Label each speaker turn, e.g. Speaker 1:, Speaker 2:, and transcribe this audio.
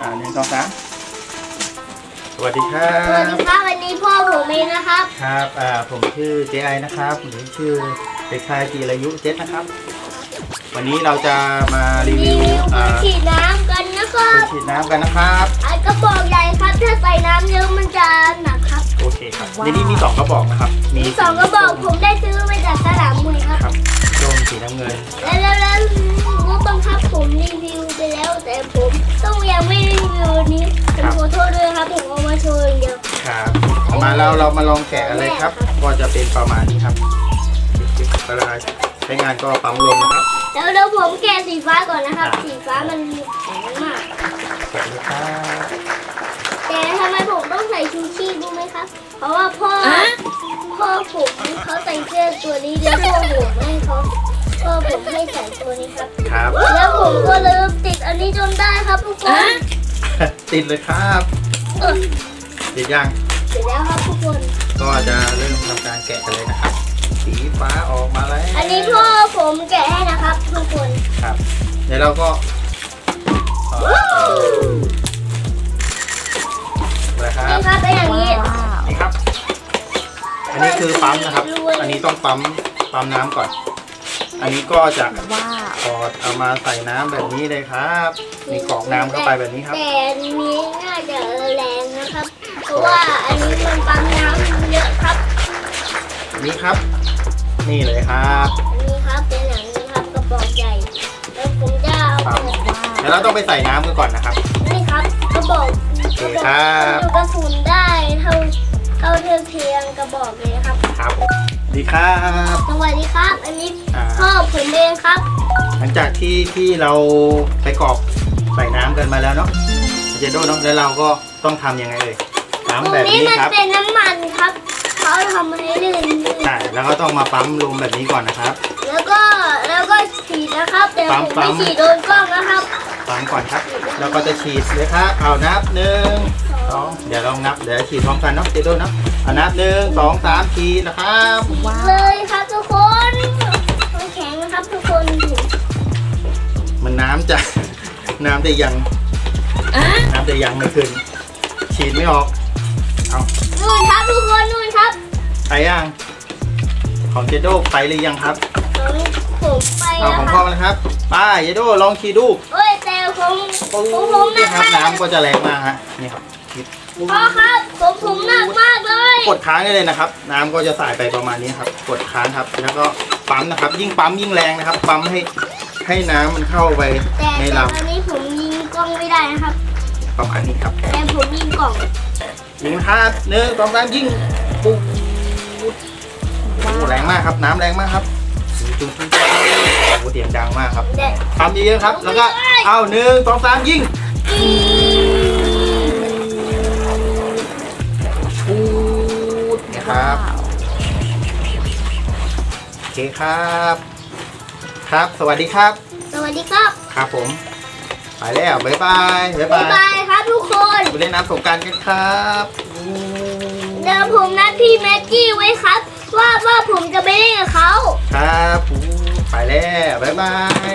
Speaker 1: อ่าหนึ่งสองสามสวัสดีครั
Speaker 2: สวัส
Speaker 1: บ
Speaker 2: ดีครับวันนี้พ่อผมเองนะครับ
Speaker 1: ครับอ่าผมชื่อเจไอนะครับหรือชื่อเด็กชายจีรายุเจษนะครับ วันนี้เราจะมารี
Speaker 2: รี
Speaker 1: วิว
Speaker 2: วิว
Speaker 1: อ่า
Speaker 2: ฉีดน้ำกันนะครับ
Speaker 1: เครื่องฉีดน้ำกันนะครับ
Speaker 2: ไอ้กระบอกใหญ่ครับถ้าใส่น้ำเยอะมันจะหนักครับ
Speaker 1: โอเคครับในนี้มีสองกระบอกนะครับ มี
Speaker 2: สองกระบอกผมได้ซื้อมาจากสนามมวยครับ
Speaker 1: ครับส้มสีน้ำเงิน
Speaker 2: แล้วแล้วแล้ว
Speaker 1: มาเราเรามาลองแกะกันเลยครับ ก็จะเป็นประมาณนี้ครับกระดาษใช้งานก็ปั๊มลมนะครับ
Speaker 2: แล้วเดี๋ยวผมแกะสีฟ้าก่อนนะครับ
Speaker 1: อะ
Speaker 2: สีฟ้ามันแข็งมาก
Speaker 1: แกะเลยครับ
Speaker 2: แต่ทำไมผมต้องใส่ชูชีพรู้ไหมครับ เพราะว่าพ่อพ่อผมเขาใส่เสื้อตัวนี้แล้วพ่อผมไม่ให้เขาพ่อผมให้ใส่ตัวนี้ครับ
Speaker 1: ครับ
Speaker 2: แล้วผมก็ลืมติดอันนี้จนได้ครับทุกคน
Speaker 1: ติดเลยครับ
Speaker 2: เออ
Speaker 1: ติดยัง
Speaker 2: เสร็จแล้วครับทุกคน
Speaker 1: ก็จะเริ่มทำการแกะกันเลยนะครับ สีฟ้าออกมาแล้ว
Speaker 2: อันนี้พ่อผมแกะให้นะครับ ทุกคน
Speaker 1: ครับ เดี๋ยวเราก็นะครั
Speaker 2: นี่
Speaker 1: บ
Speaker 2: ครับเป็นอย่างนี้
Speaker 1: นี่ครับ อันนี้คือปั๊มนะครับ อันนี้ต้องปั๊มปั๊มน้ำก่อน อันนี้ก็จะถอดเอามาใส่น้ำแบบนี้เลยครับ มีกรอกน้ำเข้าไปแบบนี้ครับ
Speaker 2: แต่อันนี้น่าจะแรงนะครับ เพราะว่าอันนี้มันปั๊มน้ำเยอะครับ
Speaker 1: นี่ครับ นี่เลยครับ
Speaker 2: อันนี้ครับเป็นอย่างนี้ครับกระบอกใหญ่แล้วผมจะเอา
Speaker 1: ครับเดี๋ยวเราต้องไปใส่น้ำกันก่อนนะครับ
Speaker 2: นี่ครับกระบอก
Speaker 1: โอเค
Speaker 2: กระบอก
Speaker 1: ครับ
Speaker 2: ลูกกระสุนได้เท่าเท่าเทียมเทียงกระบอกเลยนะครับ
Speaker 1: ครับผมดีครับ
Speaker 2: สวัสดีครับ อันนี้
Speaker 1: อ่า
Speaker 2: พ่อผมเองครับ
Speaker 1: หลังจากที่ที่เราไปกรอกใส่น้ำกันมาแล้วเนาะเจโดเนาะแล้วเราก็ต้องทำยังไงเอ่ย
Speaker 2: ตรง
Speaker 1: น้ำแบบ
Speaker 2: นี้
Speaker 1: นี้
Speaker 2: มัน
Speaker 1: ครับ
Speaker 2: เป็นน้ำมันครับเขาทำให้ลื่น
Speaker 1: ใช่แล้วก็ต้องมาปั๊มลมแบบนี้ก่อนนะครับ
Speaker 2: แล้วก็แล้วก็ฉีดนะครับแต่
Speaker 1: ปั๊
Speaker 2: ผมม
Speaker 1: ปั๊
Speaker 2: ไม่
Speaker 1: ม
Speaker 2: ฉีดโดนกล้องนะครับ
Speaker 1: ปั๊มก่อนครับแล้วก็จะฉีดเลยครับ เอานับหนึ่งสองเดี๋ยวลองนับ เดี๋ยวฉีดพร้อมกันเนาะเจโดเนาะเอานับหนึ่งสองสามฉีดนะครับ
Speaker 2: เลยครับทุกคนมันแข็งนะครับทุกคน
Speaker 1: มันน้ำจะ น้ำจะยังน้ำจะยังไม่ขึ้นฉีดไม่ออก เอา
Speaker 2: นู่นครับทุกคนนู่นครับ
Speaker 1: ไปยังของเจโดไปหรือยังครับ
Speaker 2: ของผมไป
Speaker 1: เอา
Speaker 2: แล้ว
Speaker 1: ของ
Speaker 2: ค
Speaker 1: พ่อ
Speaker 2: รับ
Speaker 1: มานะครับไป้าเจโดลองขี่ดู
Speaker 2: เอ้ยแต่ของของผมหนั
Speaker 1: นี่
Speaker 2: ก
Speaker 1: ครับ
Speaker 2: มาก
Speaker 1: น้ำก็จะแรงมากฮะนี่ครับ
Speaker 2: พ่อครับผมผมหนักมากเลย
Speaker 1: กดค้างได้เลยนะครับ น้ำก็จะสายไปประมาณนี้ครับ กดค้างครับแล้วก็ปั๊มนะครับ ยิ่งปั๊มยิ่งแรงนะครับ ปั๊มให้ให้น้ำมันเข้าไป
Speaker 2: แต่
Speaker 1: ใน
Speaker 2: แต่
Speaker 1: ล
Speaker 2: อันนี้ผมยิงกล้องไม่ได้นะครับำ
Speaker 1: ประมาณนี้ครับ
Speaker 2: แต่ผมยิงกล่อง
Speaker 1: ยิงครับหนึ่งสองสามยิงปุ๊บโอ้แรงมากครับ น้ำแรงมากครับจุ๊บจุ๊บจุ๊บโอ้เสียงดังมากครับ
Speaker 2: แต่
Speaker 1: ปั๊มเยอะๆครับ แล้วก็เอาหนึ่งสองสามยิงปูดนะครับโอเคครับ ครับ สวัสดีครับ
Speaker 2: สวัสดีครับ
Speaker 1: ครับผม ไปแล้วบ๊ายบายบ๊าย
Speaker 2: บ๊าย
Speaker 1: บาย
Speaker 2: บายครับทุกคน
Speaker 1: ไปเล่นน้ำสงกรารกันครับ
Speaker 2: เดี๋ยวผมนัดพี่แม็กกี้ไว้ครับ ว่าว่าผมจะไปเล่นกับเขา
Speaker 1: ครับไปแล้วบ๊ายบาย